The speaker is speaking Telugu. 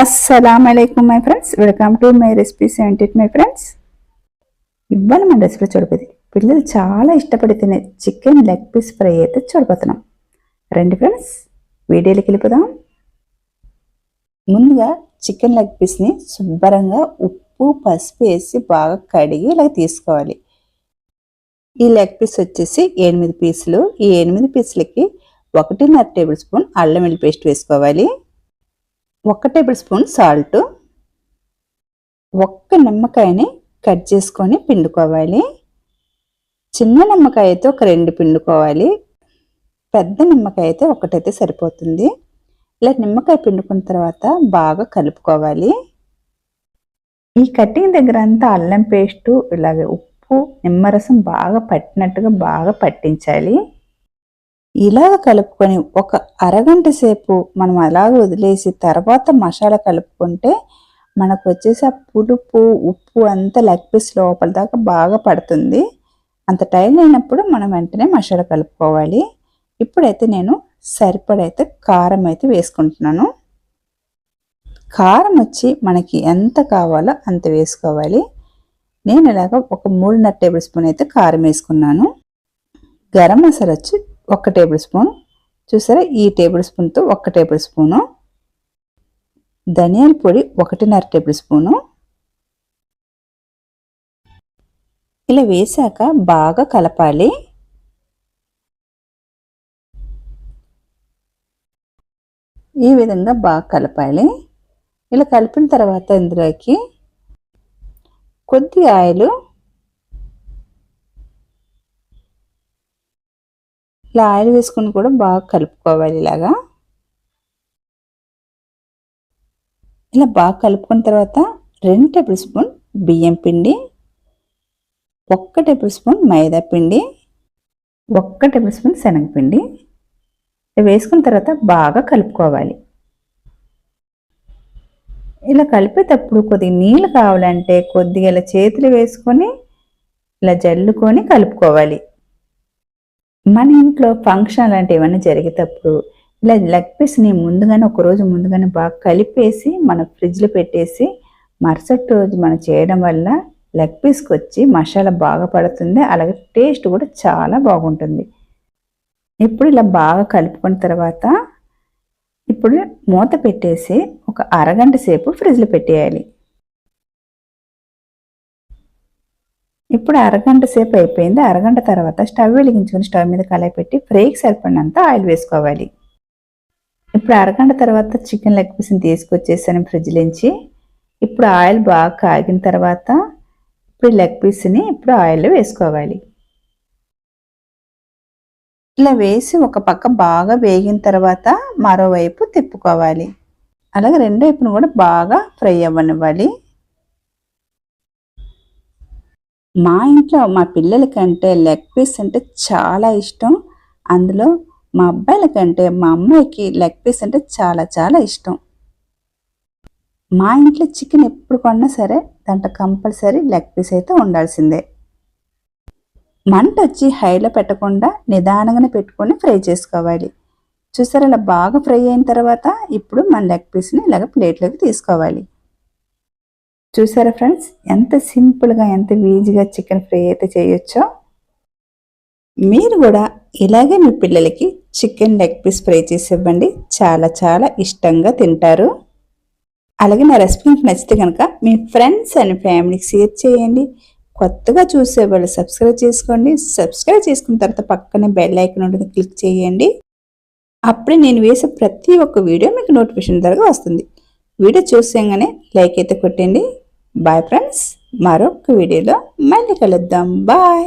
అస్సలం అయికం my friends welcome to my recipes ఏంటి మై ఫ్రెండ్స్ ఇవ్వాలి మన రెసిపీ చూడబోది పిల్లలు చాలా ఇష్టపడి తినే చికెన్ లెగ్ పీస్ ఫ్రై అయితే చూడబోతున్నాం. రండి ఫ్రెండ్స్ వీడియోలోకి వెళ్ళిపోదాం. ముందుగా చికెన్ లెగ్ పీస్ని శుభ్రంగా ఉప్పు పసుపు వేసి బాగా కడిగి ఇలా తీసుకోవాలి. ఈ లెగ్ పీస్ వచ్చేసి ఎనిమిది పీసులు. ఈ ఎనిమిది పీసులకి ఒకటిన్నర టేబుల్ స్పూన్ అల్లం వెల్లి పేస్ట్ వేసుకోవాలి. ఒక టేబుల్ స్పూన్ సాల్ట్. ఒక్క నిమ్మకాయని కట్ చేసుకొని పిండుకోవాలి. చిన్న నిమ్మకాయ అయితే ఒక రెండు పిండుకోవాలి. పెద్ద నిమ్మకాయ అయితే ఒకటైతే సరిపోతుంది. ఇలా నిమ్మకాయ పిండుకున్న తర్వాత బాగా కలుపుకోవాలి. ఈ కటింగ్ దగ్గర అంతా అల్లం పేస్టు ఇలాగే ఉప్పు నిమ్మరసం బాగా పట్టినట్టుగా బాగా పట్టించాలి. ఇలా కలుపుకొని ఒక అరగంట సేపు మనం అలాగ వదిలేసి తర్వాత మసాలా కలుపుకుంటే మనకు వచ్చేసి ఆ పులుపు ఉప్పు అంతా లెగ్ పీస్ లోపల దాకా బాగా పడుతుంది. అంత టైం అయినప్పుడు మనం వెంటనే మసాలా కలుపుకోవాలి. ఇప్పుడైతే నేను సరిపడైతే కారం అయితే వేసుకుంటున్నాను. కారం వచ్చి మనకి ఎంత కావాలో అంత వేసుకోవాలి. నేను ఇలాగ ఒక మూడున్నర టేబుల్ స్పూన్ అయితే కారం వేసుకున్నాను. గరం మసాలా వచ్చి ఒక టేబుల్ స్పూన్. చూసారా? ఈ టేబుల్ స్పూన్తో ఒక టేబుల్ స్పూను. ధనియాల పొడి ఒకటిన్నర టేబుల్ స్పూను. ఇలా వేసాక బాగా కలపాలి. ఈ విధంగా బాగా కలపాలి. ఇలా కలిపిన తర్వాత ఇందులోకి కొద్ది ఆయిలు ఇలా ఆయిల్ వేసుకుని కూడా బాగా కలుపుకోవాలి ఇలాగా. ఇలా బాగా కలుపుకున్న తర్వాత రెండు టేబుల్ స్పూన్ బియ్యం పిండి ఒక్క టేబుల్ స్పూన్ మైదా పిండి ఒక్క టేబుల్ స్పూన్ శనగపిండి. వేసుకున్న తర్వాత బాగా కలుపుకోవాలి. ఇలా కలిపేటప్పుడు కొద్దిగా నీళ్ళు కావాలంటే కొద్దిగా ఇలా చేతులు వేసుకొని ఇలా జల్లుకొని కలుపుకోవాలి. మన ఇంట్లో ఫంక్షన్ అలాంటివి ఏమైనా జరిగేటప్పుడు ఇలా లెగ్ పీస్ని ముందుగానే ఒక రోజు ముందుగానే బాగా కలిపేసి మన ఫ్రిడ్జ్లో పెట్టేసి మరుసటి రోజు మనం చేయడం వల్ల లెగ్ పీస్కి వచ్చి మసాలా బాగా పడుతుంది. అలాగే టేస్ట్ కూడా చాలా బాగుంటుంది. ఇప్పుడు ఇలా బాగా కలుపుకున్న తర్వాత ఇప్పుడు మూత పెట్టేసి ఒక అరగంట సేపు ఫ్రిడ్జ్లో పెట్టేయాలి. ఇప్పుడు అరగంట సేపు అయిపోయింది. అరగంట తర్వాత స్టవ్ వెలిగించుకొని స్టవ్ మీద కళాయి పెట్టి ఫ్రైకి సరిపడినంత ఆయిల్ వేసుకోవాలి. ఇప్పుడు అరగంట తర్వాత చికెన్ లెగ్ పీస్ని తీసుకొచ్చేసాను ఫ్రిడ్జ్లోంచి ఇప్పుడు ఆయిల్ బాగా కాగిన తర్వాత ఇప్పుడు లెగ్ పీస్ని ఇప్పుడు ఆయిల్లో వేసుకోవాలి. ఇలా వేసి ఒక పక్క బాగా వేగిన తర్వాత మరోవైపు తిప్పుకోవాలి. అలాగే రెండు వైపును కూడా బాగా ఫ్రై అవ్వనివ్వాలి. మా ఇంట్లో మా పిల్లలకంటే లెగ్ పీస్ అంటే చాలా ఇష్టం. అందులో మా అబ్బాయిలకంటే మా అమ్మాయికి లెగ్ పీస్ అంటే చాలా చాలా ఇష్టం. మా ఇంట్లో చికెన్ ఎప్పుడు కొన్నా సరే దాంట్లో కంపల్సరీ లెగ్ పీస్ అయితే ఉండాల్సిందే. మంట వచ్చి హైలో పెట్టకుండా నిదానంగానే పెట్టుకొని ఫ్రై చేసుకోవాలి. చూసారా అలా బాగా ఫ్రై అయిన తర్వాత ఇప్పుడు మన లెగ్ పీస్ని ఇలాగ ప్లేట్లోకి తీసుకోవాలి. చూసారా ఫ్రెండ్స్? ఎంత సింపుల్గా ఎంత ఈజీగా చికెన్ ఫ్రై అయితే చేయొచ్చో? మీరు కూడా ఇలాగే మీ పిల్లలకి చికెన్ లెగ్ పీస్ ఫ్రై చేసి ఇవ్వండి. చాలా చాలా ఇష్టంగా తింటారు. అలాగే నా రెసిపీ నచ్చితే కనుక మీ ఫ్రెండ్స్ అండ్ ఫ్యామిలీకి షేర్ చేయండి. కొత్తగా చూసే వాళ్ళు సబ్స్క్రైబ్ చేసుకోండి. సబ్స్క్రైబ్ చేసుకున్న తర్వాత పక్కనే బెల్ ఐకన్ ఉంటుంది క్లిక్ చేయండి. అప్పుడే నేను వేసే ప్రతి ఒక్క వీడియో మీకు నోటిఫికేషన్ ద్వారా వస్తుంది. వీడియో చూసేగానే లైక్ అయితే కొట్టండి. బాయ్ ఫ్రెండ్స్ మరొక వీడియోలో మళ్ళీ కలుద్దాం. బాయ్